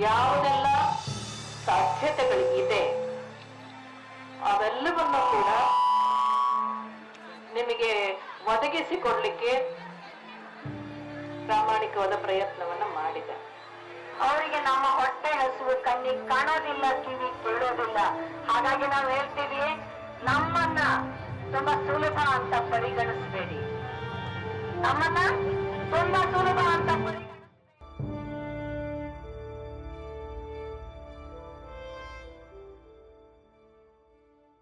ಯಾವುದೆಲ್ಲ ಸಾಧ್ಯತೆಗಳಿದೆ ಅವೆಲ್ಲವನ್ನು ಕೂಡ ನಿಮಗೆ ಒದಗಿಸಿಕೊಡ್ಲಿಕ್ಕೆ ಪ್ರಾಮಾಣಿಕವಾದ ಪ್ರಯತ್ನವನ್ನ ಮಾಡಿದೆ. ಅವರಿಗೆ ನಮ್ಮ ಹೊಟ್ಟೆ ಹಸುವು ಕಣ್ಣಿಗೆ ಕಾಣೋದಿಲ್ಲ, ಕಿವಿ ಕೇಳೋದಿಲ್ಲ. ಹಾಗಾಗಿ ನಾವು ಹೇಳ್ತೀವಿ, ನಮ್ಮನ್ನ ತುಂಬಾ ಸುಲಭ ಅಂತ ಪರಿಗಣಿಸಬೇಡಿ. ನಮ್ಮನ್ನ ತುಂಬಾ ಸುಲಭ ಅಂತ